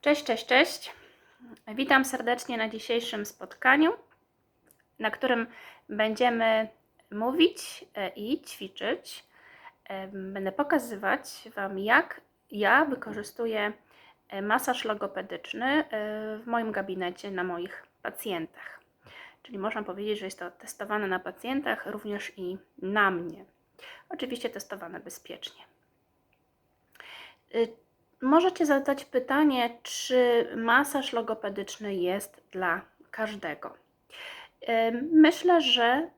Cześć, cześć, cześć. Witam serdecznie na dzisiejszym spotkaniu, na którym będziemy mówić e, i ćwiczyć. E, Będę pokazywać Wam, jak ja wykorzystuję e, masaż logopedyczny w moim gabinecie na moich pacjentach. Czyli można powiedzieć, że jest to testowane na pacjentach, również i na mnie. Oczywiście testowane bezpiecznie. Możecie zadać pytanie, czy masaż logopedyczny jest dla każdego. Myślę, że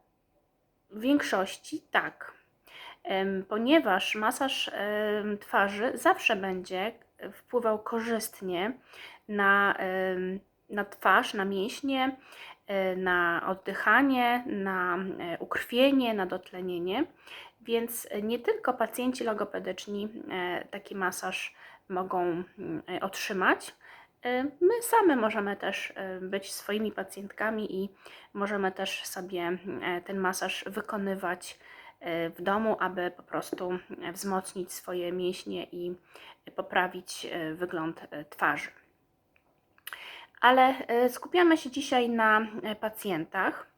w większości tak, ponieważ masaż twarzy zawsze będzie wpływał korzystnie na, na twarz, na mięśnie, y, na oddychanie, na y, ukrwienie, na dotlenienie. Więc nie tylko pacjenci logopedyczni e, taki masaż mogą mm, e, otrzymać. E, My same możemy też e, być swoimi pacjentkami i możemy też sobie ten masaż wykonywać w domu, aby po prostu wzmocnić swoje mięśnie i poprawić wygląd twarzy. Ale skupiamy się dzisiaj na pacjentach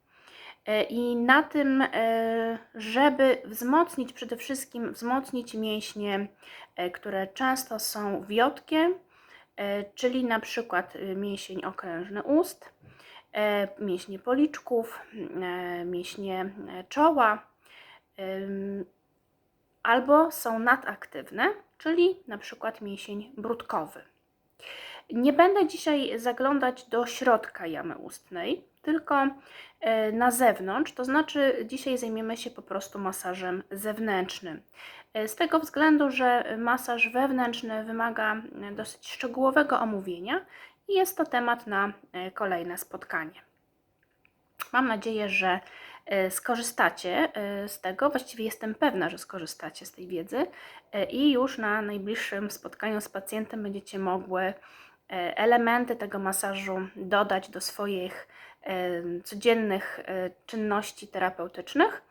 i na tym, e, żeby wzmocnić przede wszystkim wzmocnić mięśnie, e, które często są wiotkie, e, czyli na przykład e, mięsień okrężny ust, e, mięśnie policzków, e, mięśnie e, czoła, albo są nadaktywne, czyli na przykład mięsień brudkowy. Nie będę dzisiaj zaglądać do środka jamy ustnej, tylko e, na zewnątrz, to znaczy dzisiaj zajmiemy się po prostu masażem zewnętrznym. E, Z tego względu, że masaż wewnętrzny wymaga e, dosyć szczegółowego omówienia i jest to temat na kolejne spotkanie. Mam nadzieję, że skorzystacie z tego. Właściwie jestem pewna, że skorzystacie z tej wiedzy i już na najbliższym spotkaniu z pacjentem będziecie mogły elementy tego masażu dodać do swoich e, codziennych e, czynności terapeutycznych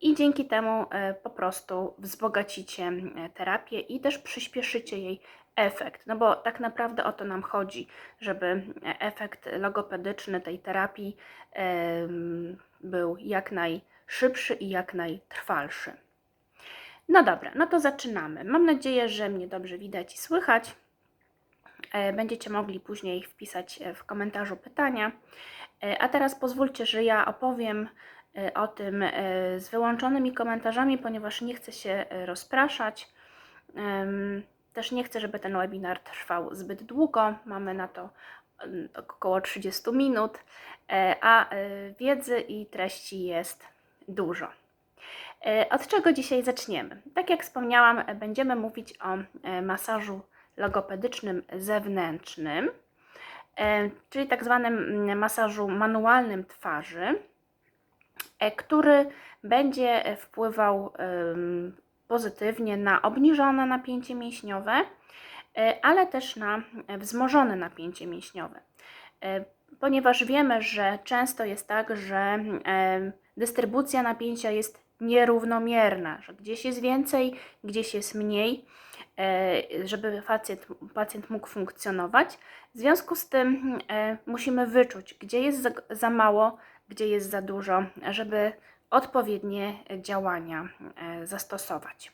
i dzięki temu e, po prostu wzbogacicie e, terapię i też przyspieszycie jej efekt. No bo tak naprawdę o to nam chodzi, żeby e, efekt logopedyczny tej terapii był jak najszybszy i jak najtrwalszy. No dobra, no to zaczynamy. Mam nadzieję, że mnie dobrze widać i słychać. E, Będziecie mogli później wpisać e, w komentarzu pytania. E, A teraz pozwólcie, że ja opowiem o tym z wyłączonymi komentarzami, ponieważ nie chcę się rozpraszać. Też nie chcę, żeby ten webinar trwał zbyt długo. Mamy na to około 30 minut, a wiedzy i treści jest dużo. Od czego dzisiaj zaczniemy? Tak jak wspomniałam, będziemy mówić o masażu logopedycznym zewnętrznym, e, czyli tak zwanym mm, masażu manualnym twarzy, e, który będzie wpływał pozytywnie na obniżone napięcie mięśniowe, e, ale też na wzmożone napięcie mięśniowe. Ponieważ wiemy, że często jest tak, że dystrybucja napięcia jest nierównomierna, że gdzieś jest więcej, gdzieś jest mniej, żeby pacjent, pacjent mógł funkcjonować. W związku z tym e, musimy wyczuć, gdzie jest za, mało, gdzie jest za dużo, żeby odpowiednie działania e, zastosować.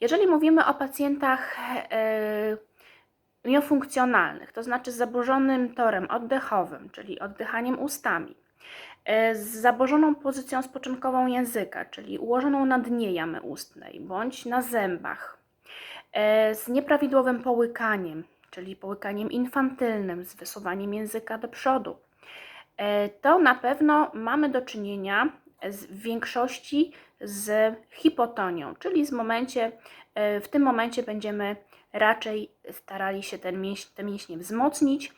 Jeżeli mówimy o pacjentach e, miofunkcjonalnych, to znaczy z zaburzonym torem oddechowym, czyli oddychaniem ustami, e, z zaburzoną pozycją spoczynkową języka, czyli ułożoną na dnie jamy ustnej bądź na zębach, e, z nieprawidłowym połykaniem, czyli połykaniem infantylnym, z wysuwaniem języka do przodu, e, to na pewno mamy do czynienia z, w większości z hipotonią, czyli z momencie, e, w tym momencie będziemy raczej starali się ten mięś, te mięśnie wzmocnić,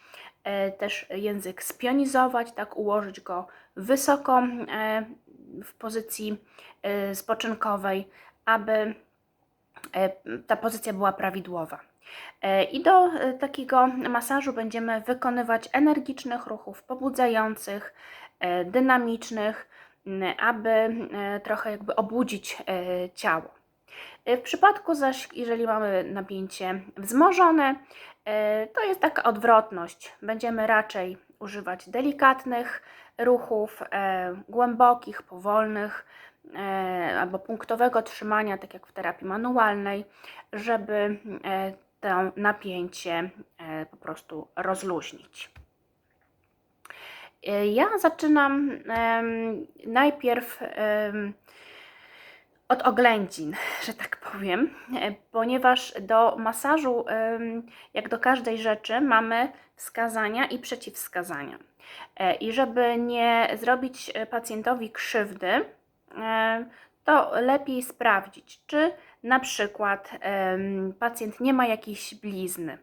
e, też język spionizować, tak ułożyć go wysoko e, w pozycji e, spoczynkowej, aby e, ta pozycja była prawidłowa. E, I do e, takiego masażu będziemy wykonywać energicznych ruchów pobudzających, e, dynamicznych, aby e, trochę jakby obudzić e, ciało. E, W przypadku zaś, jeżeli mamy napięcie wzmożone, e, to jest taka odwrotność. Będziemy raczej używać delikatnych ruchów, e, głębokich, powolnych e, albo punktowego trzymania, tak jak w terapii manualnej, żeby e, to napięcie e, po prostu rozluźnić. E, Ja zaczynam najpierw od oględzin, że tak powiem, e, ponieważ do masażu, jak do każdej rzeczy, mamy wskazania i przeciwwskazania. E, I żeby nie zrobić e, pacjentowi krzywdy, e, to lepiej sprawdzić, czy na przykład pacjent nie ma jakiejś blizny.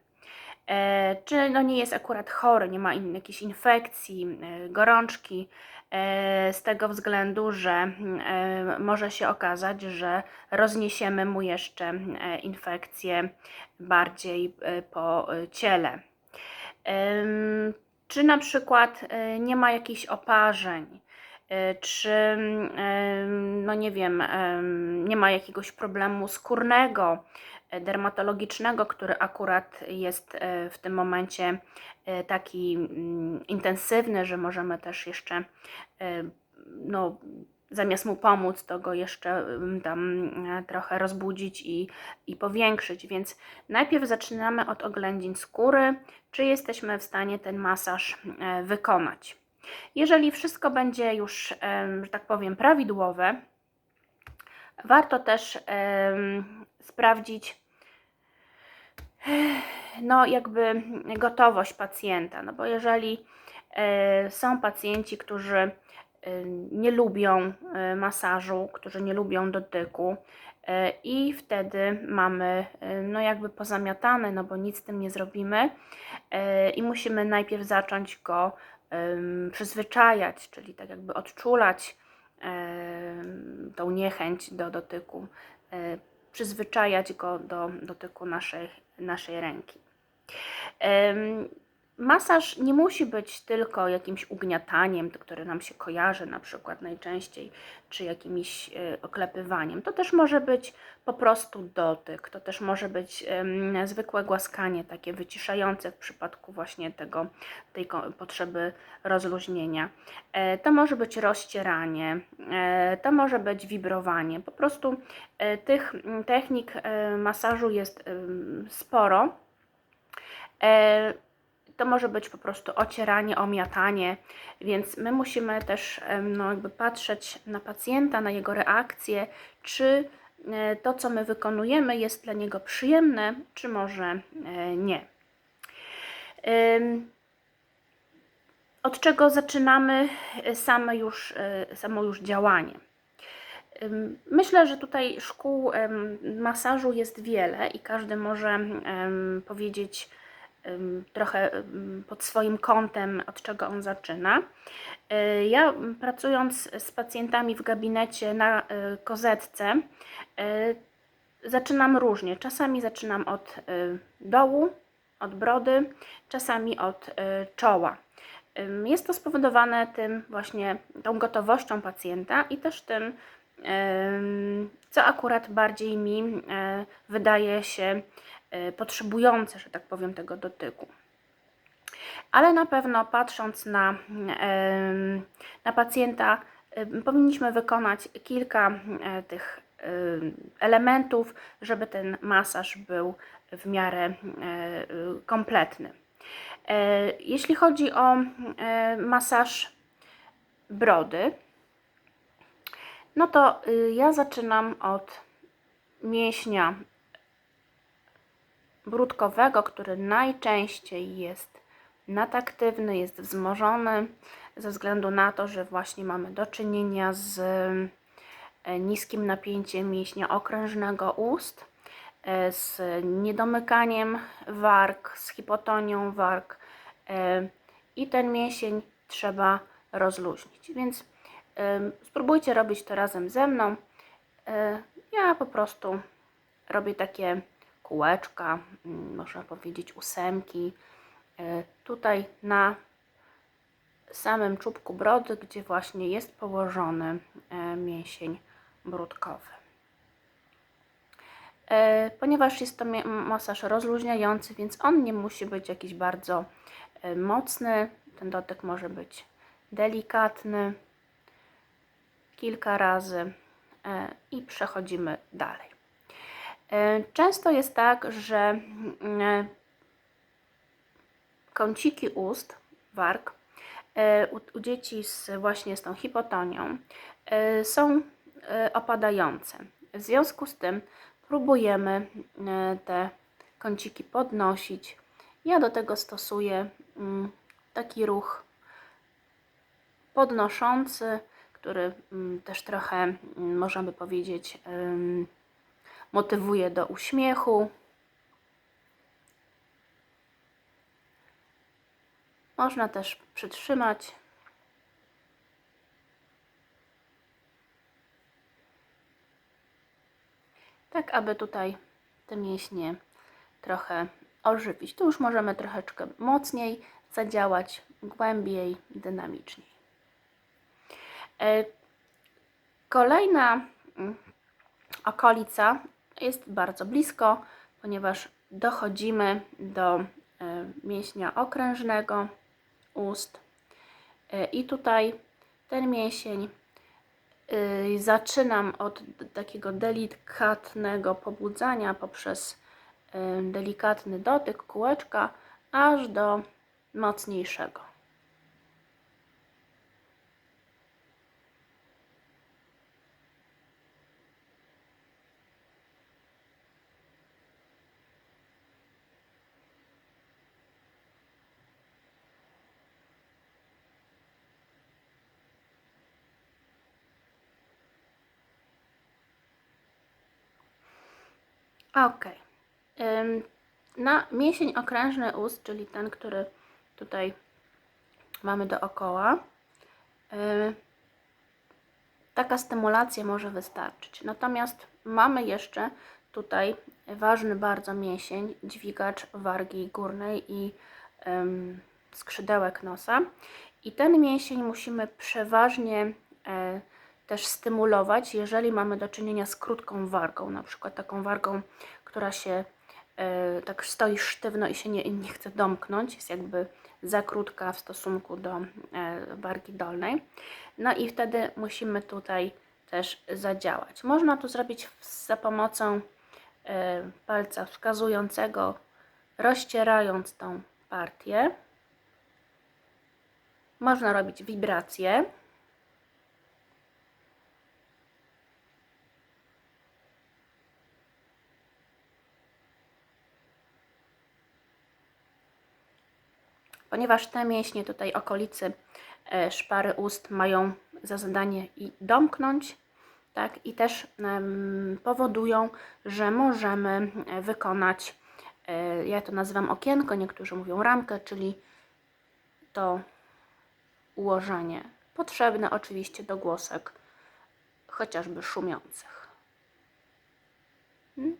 E, czy no nie jest akurat chory, nie ma jakiejś infekcji, e, gorączki, e, z tego względu, że może się okazać, że rozniesiemy mu jeszcze infekcję bardziej po ciele. Czy na przykład nie ma jakichś oparzeń, czy em, no nie wiem, em, nie ma jakiegoś problemu skórnego, e, dermatologicznego, który akurat jest e, w tym momencie e, taki mm, intensywny, że możemy też jeszcze e, no, zamiast mu pomóc, to go jeszcze tam e, trochę rozbudzić i, i powiększyć. Więc najpierw zaczynamy od oględzin skóry, czy jesteśmy w stanie ten masaż e, wykonać. Jeżeli wszystko będzie już, że tak powiem, prawidłowe, warto też sprawdzić no jakby gotowość pacjenta, no bo jeżeli e, są pacjenci, którzy e, nie lubią e, masażu, którzy nie lubią dotyku i wtedy mamy no jakby pozamiatane, no bo nic z tym nie zrobimy i musimy najpierw zacząć go przyzwyczajać, czyli tak jakby odczulać tą niechęć do dotyku, e, przyzwyczajać go do dotyku naszej, naszej ręki. Masaż nie musi być tylko jakimś ugniataniem, które nam się kojarzy na przykład najczęściej, czy jakimś e, oklepywaniem. To też może być po prostu dotyk, to też może być zwykłe głaskanie, takie wyciszające w przypadku właśnie tego, tej potrzeby rozluźnienia. E, To może być rozcieranie, e, to może być wibrowanie. Po prostu tych technik masażu jest sporo. To może być po prostu ocieranie, omiatanie, więc my musimy też no, jakby patrzeć na pacjenta, na jego reakcję, czy e, to, co my wykonujemy, jest dla niego przyjemne, czy może e, nie. Od czego zaczynamy e, same już, samo już działanie? Myślę, że tutaj szkół masażu jest wiele i każdy może powiedzieć trochę pod swoim kątem, od czego on zaczyna. Y, Ja pracując z pacjentami w gabinecie na y, kozetce, y, zaczynam różnie. Czasami zaczynam od dołu, od brody, czasami od czoła. Jest to spowodowane tym właśnie tą gotowością pacjenta i też tym, co akurat bardziej mi e, wydaje się e, potrzebujące, że tak powiem, tego dotyku. Ale na pewno patrząc na, na pacjenta, powinniśmy wykonać kilka e, tych em, elementów, żeby ten masaż był w miarę e, kompletny. E, Jeśli chodzi o e, masaż brody, no to y, ja zaczynam od mięśnia brudkowego, który najczęściej jest nadaktywny, jest wzmożony ze względu na to, że właśnie mamy do czynienia z e, niskim napięciem mięśnia okrężnego ust, e, z niedomykaniem warg, z hipotonią warg e, i ten mięsień trzeba rozluźnić. Więc Spróbujcie robić to razem ze mną. Ja po prostu robię takie kółeczka, mm, można powiedzieć ósemki. Y, Tutaj na samym czubku brody, gdzie właśnie jest położony y, mięsień brudkowy. e, ponieważ jest to masaż rozluźniający, więc on nie musi być jakiś bardzo e, mocny. Ten dotyk może być delikatny kilka razy e, i przechodzimy dalej. E, Często jest tak, że mm, kąciki ust, warg, e, u, dzieci z, właśnie z tą hipotonią e, są e, opadające. W związku z tym próbujemy e, te kąciki podnosić. Ja do tego stosuję mm, taki ruch podnoszący, który mm, też trochę, można by powiedzieć, motywuje do uśmiechu. Można też przytrzymać. Tak, aby tutaj te mięśnie trochę ożywić. Tu już możemy troszeczkę mocniej zadziałać, głębiej, dynamiczniej. E, Kolejna mm, okolica jest bardzo blisko, ponieważ dochodzimy do e, mięśnia okrężnego ust E, i tutaj ten mięsień y, zaczynam od takiego delikatnego pobudzania poprzez y, delikatny dotyk kółeczka aż do mocniejszego. Ok. Na mięsień okrężny ust, czyli ten, który tutaj mamy dookoła, taka stymulacja może wystarczyć. Natomiast mamy jeszcze tutaj ważny bardzo mięsień, dźwigacz wargi górnej i skrzydełek nosa. I ten mięsień musimy przeważnie e, też stymulować, jeżeli mamy do czynienia z krótką wargą, na przykład taką wargą, która się e, tak stoi sztywno i się nie, nie chce domknąć, jest jakby za krótka w stosunku do e, wargi dolnej. No i wtedy musimy tutaj też zadziałać. Można to zrobić za pomocą e, palca wskazującego, rozcierając tą partię. Można robić wibracje. Ponieważ te mięśnie tutaj okolicy e, szpary ust mają za zadanie i domknąć, tak, i też powodują, że możemy e, wykonać, e, ja to nazywam okienko, niektórzy mówią ramkę, czyli to ułożenie potrzebne oczywiście do głosek, chociażby szumiących. Hmm?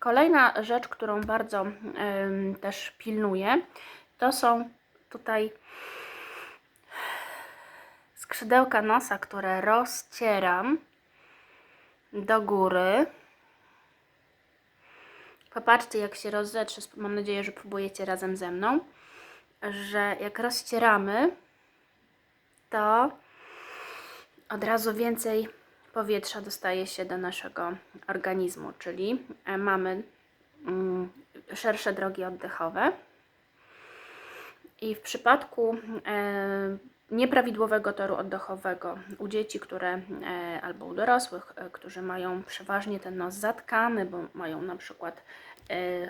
Kolejna rzecz, którą bardzo też pilnuję, to są tutaj skrzydełka nosa, które rozcieram do góry. Popatrzcie, jak się rozetrze. Mam nadzieję, że próbujecie razem ze mną, że jak rozcieramy, to od razu więcej powietrza dostaje się do naszego organizmu, czyli e, mamy mm, szersze drogi oddechowe. I w przypadku e, nieprawidłowego toru oddechowego u dzieci, które e, albo u dorosłych, którzy mają przeważnie ten nos zatkany, bo mają na przykład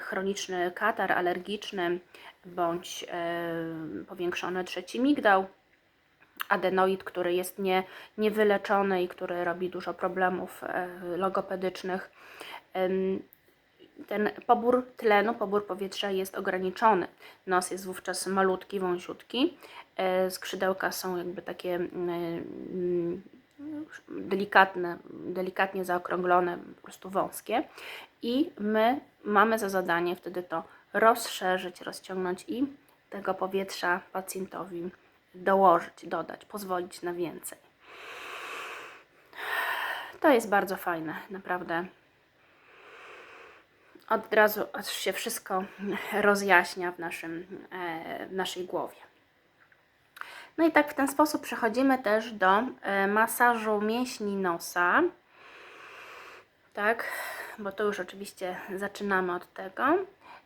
chroniczny katar alergiczny bądź powiększony trzeci migdał, adenoid, który jest nie, niewyleczony i który robi dużo problemów e, logopedycznych. Ten pobór tlenu, pobór powietrza jest ograniczony. Nos jest wówczas malutki, wąsiutki. E, Skrzydełka są jakby takie mm, delikatne, delikatnie zaokrąglone, po prostu wąskie. I my mamy za zadanie wtedy to rozszerzyć, rozciągnąć i tego powietrza pacjentowi dołożyć, dodać, pozwolić na więcej. To jest bardzo fajne, naprawdę. Od razu aż się wszystko rozjaśnia w, naszym, e, w naszej głowie. No i tak w ten sposób przechodzimy też do e, masażu mięśni nosa. Tak, bo to już oczywiście zaczynamy od tego.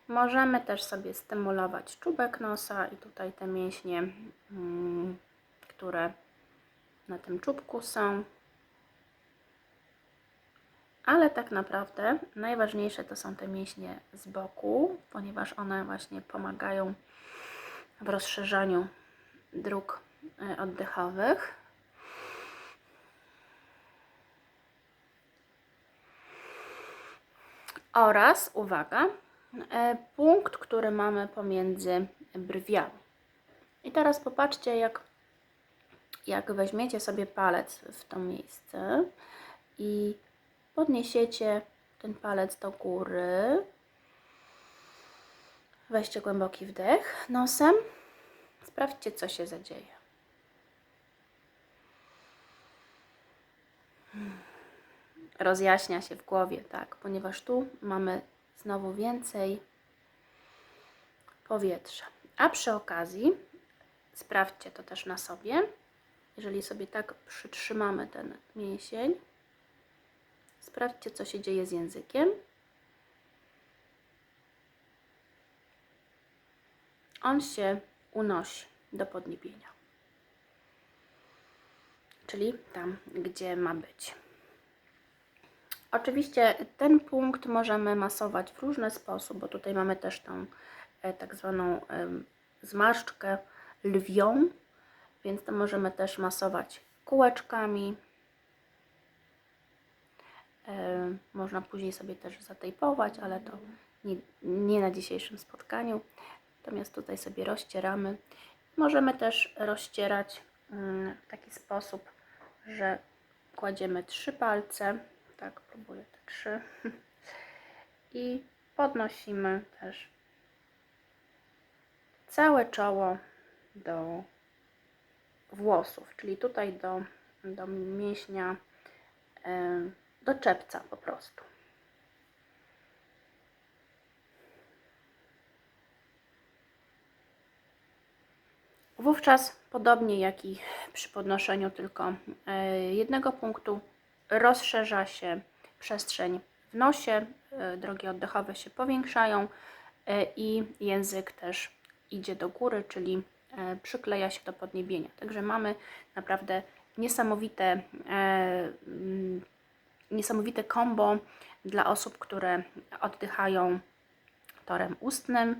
Możemy też sobie stymulować czubek nosa i tutaj te mięśnie, mm, które na tym czubku są. Ale tak naprawdę najważniejsze to są te mięśnie z boku, ponieważ one właśnie pomagają w rozszerzaniu dróg e, oddechowych. Oraz, uwaga, punkt, który mamy pomiędzy brwiami. I teraz popatrzcie, jak, jak weźmiecie sobie palec w to miejsce i podniesiecie ten palec do góry. Weźcie głęboki wdech nosem. Sprawdźcie, co się zadzieje. Rozjaśnia się w głowie, tak, ponieważ tu mamy znowu więcej powietrza. A przy okazji, sprawdźcie to też na sobie. Jeżeli sobie tak przytrzymamy ten mięsień, sprawdźcie, co się dzieje z językiem. On się unosi do podniebienia, czyli tam, gdzie ma być. Oczywiście ten punkt możemy masować w różny sposób, bo tutaj mamy też tą e, tak zwaną zmarszczkę lwią, więc to możemy też masować kółeczkami. E, można później sobie też zatejpować, ale to nie, nie na dzisiejszym spotkaniu. Natomiast tutaj sobie rozcieramy. Możemy też rozcierać mm, w taki sposób, że kładziemy trzy palce, tak próbuję te trzy i podnosimy też całe czoło do włosów, czyli tutaj do, do mięśnia, e, do czepca po prostu. Wówczas, podobnie jak i przy podnoszeniu tylko e, jednego punktu, rozszerza się przestrzeń w nosie, e, drogi oddechowe się powiększają e, i język też idzie do góry, czyli przykleja się do podniebienia. Także mamy naprawdę niesamowite, mm, niesamowite kombo dla osób, które oddychają torem ustnym,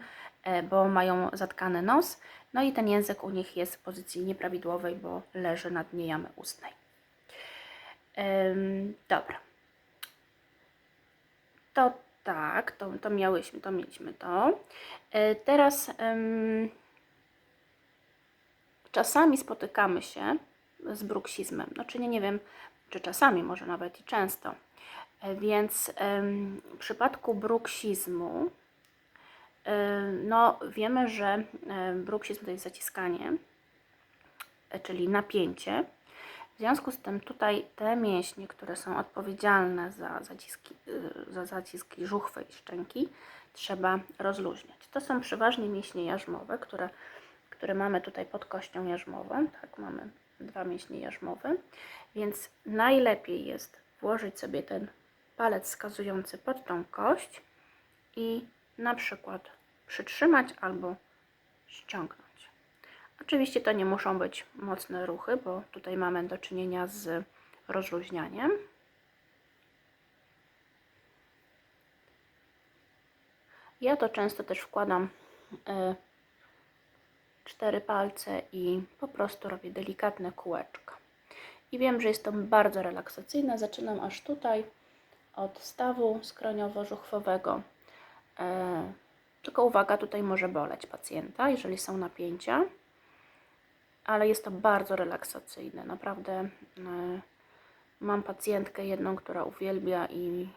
bo mają zatkany nos. No i ten język u nich jest w pozycji nieprawidłowej, bo leży na dnie jamy ustnej. Dobra. To tak, to, to miałyśmy, to mieliśmy to. Yy, teraz czasami spotykamy się z bruksizmem. Znaczy nie, nie wiem, czy czasami, może nawet i często. Yy, więc w przypadku bruksizmu no, wiemy, że bruksizm to jest zaciskanie, czyli napięcie. W związku z tym tutaj te mięśnie, które są odpowiedzialne za zaciski, y, za zaciski żuchwy i szczęki, trzeba rozluźniać. To są przeważnie mięśnie jarzmowe, które, które mamy tutaj pod kością jarzmową. Tak, mamy dwa mięśnie jarzmowe, więc najlepiej jest włożyć sobie ten palec wskazujący pod tą kość i na przykład przytrzymać albo ściągnąć. Oczywiście to nie muszą być mocne ruchy, bo tutaj mamy do czynienia z rozluźnianiem. Ja to często też wkładam y, cztery palce i po prostu robię delikatne kółeczka. I wiem, że jest to bardzo relaksacyjne. Zaczynam aż tutaj od stawu skroniowo-żuchwowego. Y, tylko uwaga, tutaj może boleć pacjenta, jeżeli są napięcia ale jest to bardzo relaksacyjne. Naprawdę e, mam pacjentkę jedną, która uwielbia i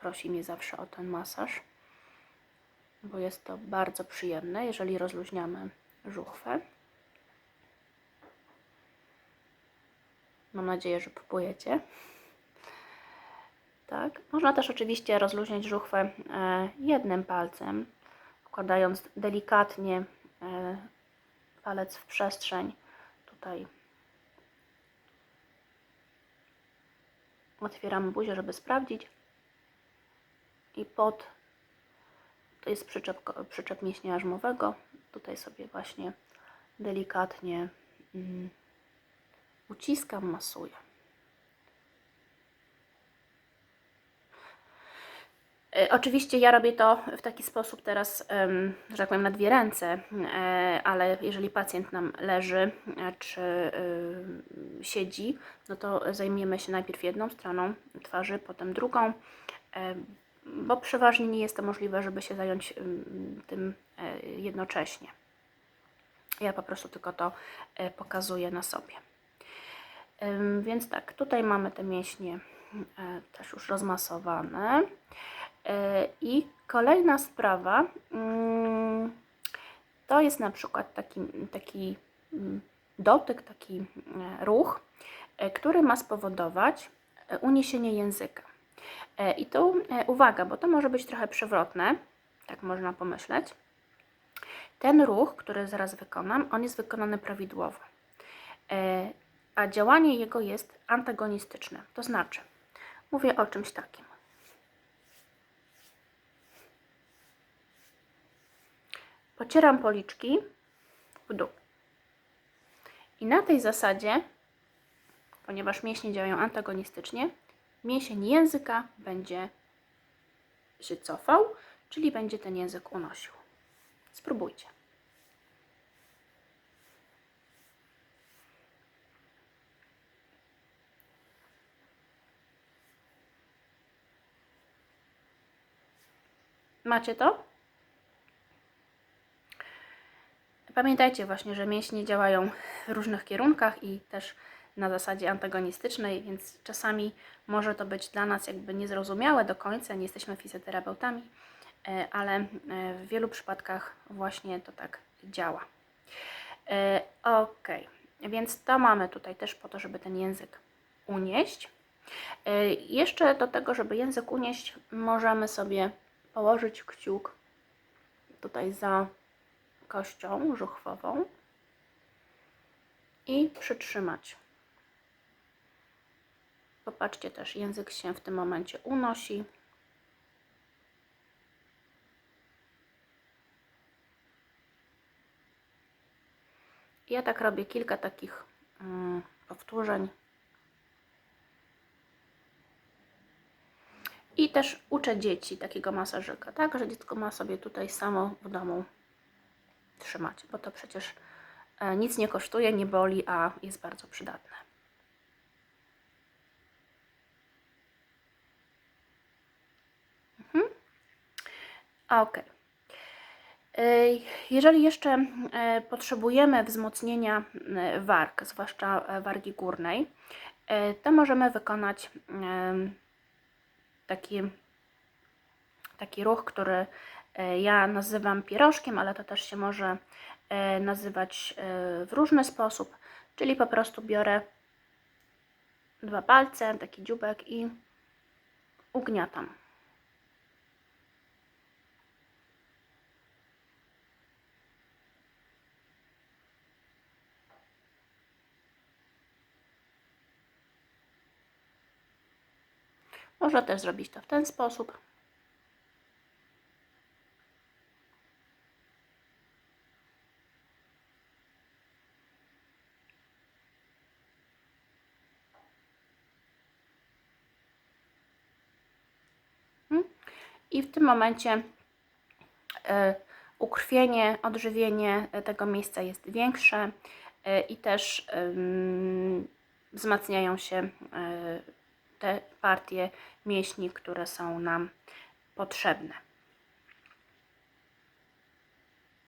prosi mnie zawsze o ten masaż, bo jest to bardzo przyjemne, jeżeli rozluźniamy żuchwę. Mam nadzieję, że próbujecie. Tak. Można też oczywiście rozluźnić żuchwę e, jednym palcem, wkładając delikatnie e, palec w przestrzeń. Tutaj otwieramy buzię, żeby sprawdzić. I pod to jest przyczep, przyczep mięśnia jarzmowego. Tutaj sobie właśnie delikatnie mm, uciskam, masuję. Oczywiście ja robię to w taki sposób teraz, że tak powiem, na dwie ręce, e, ale jeżeli pacjent nam leży e, czy siedzi, no to zajmiemy się najpierw jedną stroną twarzy, potem drugą, e, bo przeważnie nie jest to możliwe, żeby się zająć tym e, jednocześnie. Ja po prostu tylko to e, pokazuję na sobie. Więc tak, tutaj mamy te mięśnie e, też już rozmasowane. E, I kolejna sprawa mm, to jest na przykład taki, taki mm, dotyk, taki e, ruch, e, który ma spowodować uniesienie języka. I tu uwaga, bo to może być trochę przewrotne, tak można pomyśleć. Ten ruch, który zaraz wykonam, on jest wykonany prawidłowo a działanie jego jest antagonistyczne. To znaczy, mówię o czymś takim. Pocieram policzki w dół. I na tej zasadzie, ponieważ mięśnie działają antagonistycznie, mięsień języka będzie się cofał, czyli będzie ten język unosił. Spróbujcie. Macie to? Pamiętajcie właśnie, że mięśnie działają w różnych kierunkach i też na zasadzie antagonistycznej, więc czasami może to być dla nas jakby niezrozumiałe do końca, nie jesteśmy fizjoterapeutami, e, ale e, w wielu przypadkach właśnie to tak działa. E, Ok, więc to mamy tutaj też po to, żeby ten język unieść. Jeszcze do tego, żeby język unieść, możemy sobie położyć kciuk tutaj za kością żuchwową i przytrzymać. Popatrzcie też, język się w tym momencie unosi. Ja tak robię kilka takich mm, powtórzeń. I też uczę dzieci takiego masażyka, tak, że dziecko ma sobie tutaj samo w domu trzymać, bo to przecież e, nic nie kosztuje, nie boli, a jest bardzo przydatne. Mhm. Ok. Ej, Jeżeli jeszcze e, potrzebujemy wzmocnienia e, warg, zwłaszcza e, wargi górnej, e, to możemy wykonać taki, taki ruch, który e, ja nazywam pierożkiem, ale to też się może e, nazywać e, w różny sposób, czyli po prostu biorę dwa palce, taki dziubek i ugniatam. Można też zrobić to w ten sposób. Mhm. I w tym momencie e, ukrwienie, odżywienie tego miejsca jest większe e, i też wzmacniają się e, te partie mięśni, które są nam potrzebne.